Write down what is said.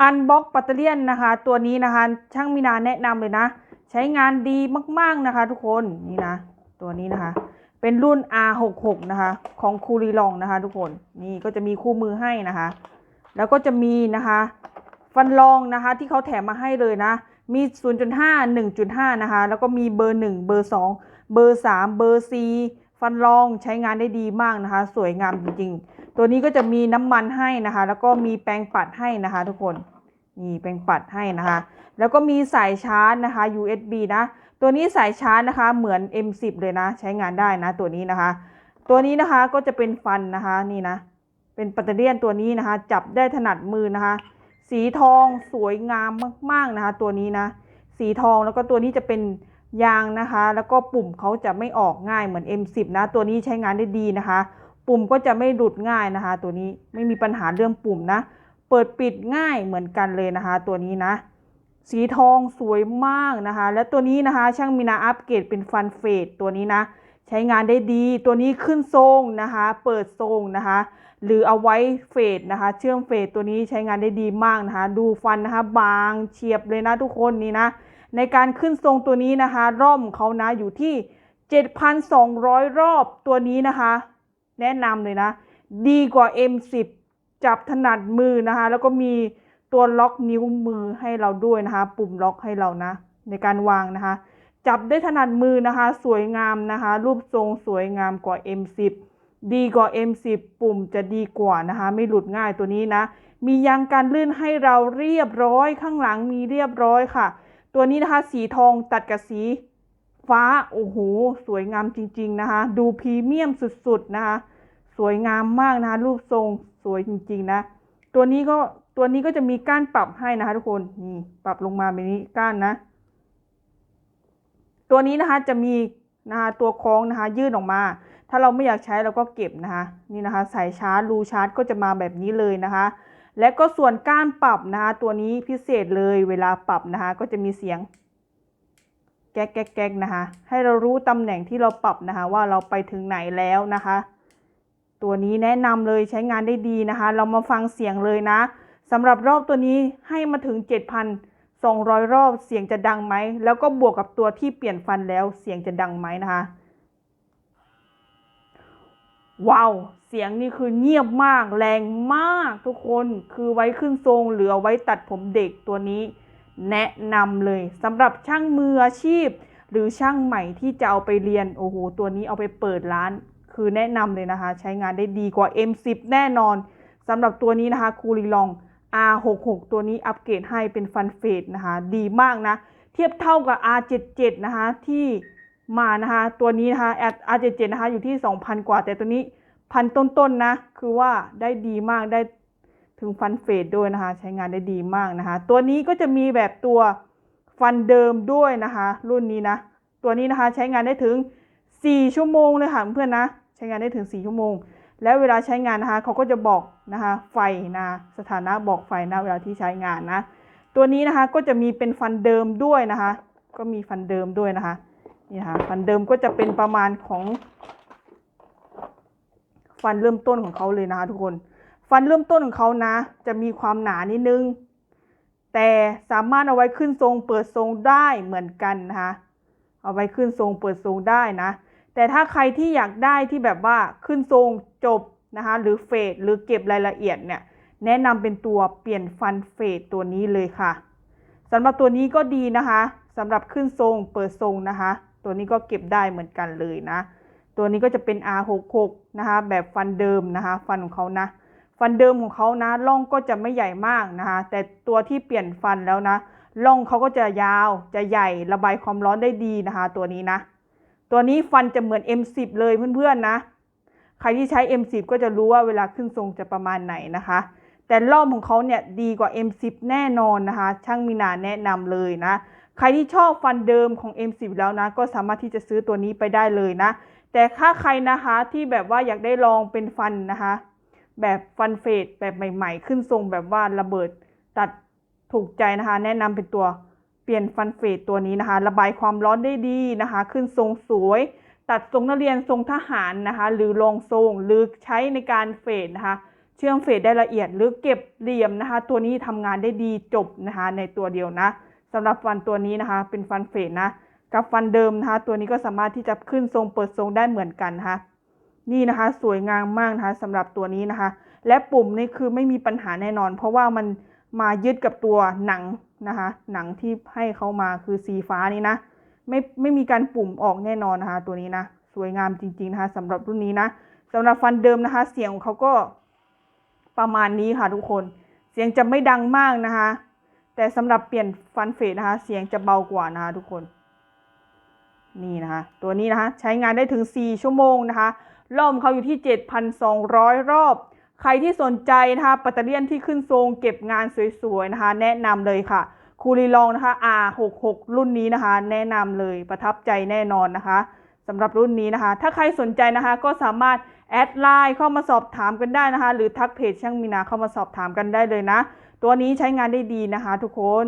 อันบ็อกปัตเตอร์เลียนนะคะ ตัวนี้นะคะ ช่างมีนาแนะนำเลยนะ ใช้งานดีมาก ๆนะคะ ทุกคนนี่นะ ตัวนี้นะคะ เป็นรุ่น R66 นะคะ ของคูรีลองนะคะ ทุกคนนี่ก็จะมีคู่มือให้นะคะ แล้วก็จะมีนะคะ ฟันรองนะคะที่เขาแถมมาให้เลยนะ มี 0.5 1.5 นะคะ แล้วก็มีเบอร์ 1 เบอร์ 2 เบอร์ 3 เบอร์ 4 ฟันรองใช้งานได้ดีมากนะคะ สวยงามจริงๆ ตัวนี้ก็จะมีน้ำมันให้นะคะ แล้วก็มีแปรงปัดให้นะคะ ทุกคนนี่แปรงปัดให้นะคะ แล้วก็มีสายชาร์จนะคะ USB นะ ตัวนี้สายชาร์จนะคะ เหมือน M10 เลยนะ ใช้งานได้นะ ตัวนี้นะคะ ตัวนี้นะคะก็จะเป็นฟันนะคะนี่นะ เป็นปัตเตอร์เลียนตัวนี้นะคะ จับได้ถนัดมือนะคะ สีทองสวยงามมากๆนะคะ ตัวนี้นะ สีทองแล้วก็ตัวนี้จะเป็นยางนะคะ แล้วก็ปุ่มเขาจะไม่ออกง่ายเหมือน M10 นะ ตัวนี้ใช้งานได้ดีนะคะ ปุ่มก็จะไม่หลุดง่ายนะคะ ตัวนี้ไม่มีปัญหาเรื่องปุ่มนะ เปิดปิดง่ายเหมือนกันเลยนะคะ ตัวนี้นะ สีทองสวยมากนะคะ และตัวนี้นะคะ ช่างมีนาอัปเกรดเป็นฟันเฟดตัวนี้นะ ใช้งานได้ดีตัวนี้ขึ้นทรงนะคะ เปิดทรงนะคะ หรือเอาไว้เฟดนะคะ เชื่อมเฟดตัวนี้ใช้งานได้ดีมากนะคะ ดูฟันนะคะ บางเฉียบเลยนะทุกคนนี่นะในการขึ้นทรงตัวนี้นะคะ ร่อมเขานะอยู่ที่ 7,200 รอบตัวนี้นะคะ แนะนำเลยนะ ดีกว่า M10 จับถนัดมือนะคะ แล้วก็มีตัวล็อกนิ้วมือให้เราด้วยนะคะ ปุ่มล็อกให้เรานะ ในการวางนะคะ จับได้ถนัดมือนะคะ สวยงามนะคะ รูปทรงสวยงามกว่า M10 ดีกว่า M10 ปุ่มจะดีกว่านะคะ ไม่หลุดง่ายตัวนี้นะ มียางการลื่นให้เราเรียบร้อยข้างหลังมีเรียบร้อยค่ะ ตัวนี้นะคะสีทองตัดกับสี ฟ้าโอ้โหสวยงามจริง ๆ นะคะ ดูพรีเมียมสุด ๆ นะคะ สวยงามมากนะคะ รูปทรงสวยจริง ๆ นะ ตัวนี้ก็ตัวนี้ก็จะมีก้านปรับให้นะคะ ทุกคนนี่ปรับลงมาแบบนี้ก้านนะ ตัวนี้นะคะจะมีนะคะตัวคล้องนะคะ ยื่นออกมา ถ้าเราไม่อยากใช้เราก็เก็บนะคะ นี่นะคะสายชาร์จรูชาร์จก็จะมาแบบนี้เลยนะคะ และก็ส่วนก้านปรับนะคะ ตัวนี้พิเศษเลยเวลาปรับนะคะ ก็จะมีเสียง แก๊กแก๊กแก๊กนะคะ ให้เรารู้ตำแหน่งที่เราปรับนะคะ ว่าเราไปถึงไหนแล้วนะคะ ตัวนี้แนะนำเลยใช้งานได้ดีนะคะ เรามาฟังเสียงเลยนะสำหรับรอบตัวนี้ให้มาถึง 7,200 รอบเสียงจะดังไหม แล้วก็บวกกับตัวที่เปลี่ยนฟันแล้วเสียงจะดังไหมนะคะ ว้าว เสียงนี่คือเงียบมากแรงมากทุกคนคือไว้ขึ้นทรงหรือเอาไว้ตัดผมเด็กตัวนี้ แนะนำเลยสำหรับช่างมืออาชีพ หรือช่างใหม่ที่จะเอาไปเรียนโอ้โหตัวนี้เอาไปเปิดร้าน คือแนะนำเลยนะคะ ใช้งานได้ดีกว่า M10 แน่นอนสำหรับตัวนี้นะคะคูรีลอง R66 ตัวนี้อัปเกรดให้เป็นฟันเฟดนะคะ ดีมากนะ เทียบเท่ากับ R77 นะคะที่มานะคะตัวนี้นะคะ R77 นะคะอยู่ที่ 2,000 กว่า แต่ตัวนี้พันต้นๆนนะ คือว่าได้ดีมากได้ ถึงฟันเฟดด้วยนะคะ ใช้งานได้ดีมากนะคะ ตัวนี้ก็จะมีแบบตัวฟันเดิมด้วยนะคะ รุ่นนี้นะ ตัวนี้นะคะใช้งานได้ถึง 4 ชั่วโมงเลยค่ะเพื่อนนะ ใช้งานได้ถึง 4 ชั่วโมง แล้วเวลาใช้งานนะคะเขาก็จะบอกนะคะไฟนะสถานะบอกไฟนะเวลาที่ใช้งานนะ ตัวนี้นะคะก็จะมีเป็นฟันเดิมด้วยนะคะ ก็มีฟันเดิมด้วยนะคะนี่นะคะฟันเดิมก็จะเป็นประมาณของ ฟันเริ่มต้นของเขาเลยนะคะทุกคน ฟันเริ่มต้นของเขานะ จะมีความหนานิดนึง แต่สามารถเอาไว้ขึ้นทรงเปิดทรงได้เหมือนกันนะคะเอาไว้ขึ้นทรงเปิดทรงได้นะ แต่ถ้าใครที่อยากได้ที่แบบว่าขึ้นทรงจบนะคะหรือเฟดหรือเก็บรายละเอียดเนี่ยแนะนำเป็นตัวเปลี่ยนฟันเฟดตัวนี้เลยค่ะสำหรับตัวนี้ก็ดีนะคะสำหรับขึ้นทรงเปิดทรงนะคะ ตัวนี้ก็เก็บได้เหมือนกันเลยนะ ตัวนี้ก็จะเป็น R66 นะคะแบบฟันเดิมนะคะ ฟันของเขานะ ฟันเดิมของเขานะร่องก็จะไม่ใหญ่มากนะคะแต่ตัวที่เปลี่ยนฟันแล้วนะร่องเขาก็จะยาวจะใหญ่ระบายความร้อนได้ดีนะคะ ตัวนี้นะ ตัวนี้ฟันจะเหมือน M10 เลยเพื่อนๆนะ ใครที่ใช้ M10 ก็จะรู้ว่าเวลาขึ้นทรงจะประมาณไหนนะคะ แต่รอบของเขาเนี่ยดีกว่า M10 แน่นอนนะคะ ช่างมีนาแนะนำเลยนะ ใครที่ชอบฟันเดิมของ M10 แล้วนะ ก็สามารถที่จะซื้อตัวนี้ไปได้เลยนะ แต่ถ้าใครนะคะที่แบบว่าอยากได้ลองเป็นฟันนะคะ แบบฟันเฟดแบบใหม่ ๆ ขึ้นทรงแบบว่าระเบิดตัดถูกใจนะคะ แนะนำเป็นตัวเปลี่ยนฟันเฟดตัวนี้นะคะ ระบายความร้อนได้ดีนะคะ ขึ้นทรงสวย ตัดทรงนักเรียนทรงทหารนะคะ หรือรองทรงหรือใช้ในการเฟดนะคะ เชื่อมเฟดได้ละเอียดหรือเก็บเหลี่ยมนะคะ ตัวนี้ทำงานได้ดีจบนะคะ ในตัวเดียวนะสำหรับฟันตัวนี้นะคะ เป็นฟันเฟดนะกับฟันเดิมนะคะ ตัวนี้ก็สามารถที่จะขึ้นทรงเปิดทรงได้เหมือนกันนะคะ นี่นะคะสวยงามมากนะคะสำหรับตัวนี้นะคะ และปุ่มนี่คือไม่มีปัญหาแน่นอน เพราะว่ามันมายึดกับตัวหนังนะคะ หนังที่ให้เขามาคือสีฟ้านี้นะ ไม่ไม่มีการปุ่มออกแน่นอนนะคะ ตัวนี้นะ สวยงามจริง ๆนะคะสำหรับรุ่นนี้นะสำหรับฟันเดิมนะคะ เสียงของเขาก็ประมาณนี้ค่ะทุกคน เสียงจะไม่ดังมากนะคะ แต่สำหรับเปลี่ยนฟันเฟดนะคะ เสียงจะเบากว่านะคะทุกคน นี่นะคะ ตัวนี้นะคะ ใช้งานได้ถึง 4 ชั่วโมงนะคะ รอบเขาอยู่ที่ 7,200 รอบ ใครที่สนใจนะคะปัตเตอร์เลียนที่ขึ้นทรงเก็บงานสวยๆนะคะ แนะนำเลยค่ะคูรีลองนะคะ R66 รุ่นนี้นะคะ แนะนำเลยประทับใจแน่นอนนะคะสำหรับรุ่นนี้นะคะ ถ้าใครสนใจนะคะก็สามารถแอดไลน์เข้ามาสอบถามกันได้นะคะ หรือทักเพจช่างมีนาเข้ามาสอบถามกันได้เลยนะ ตัวนี้ใช้งานได้ดีนะคะทุกคน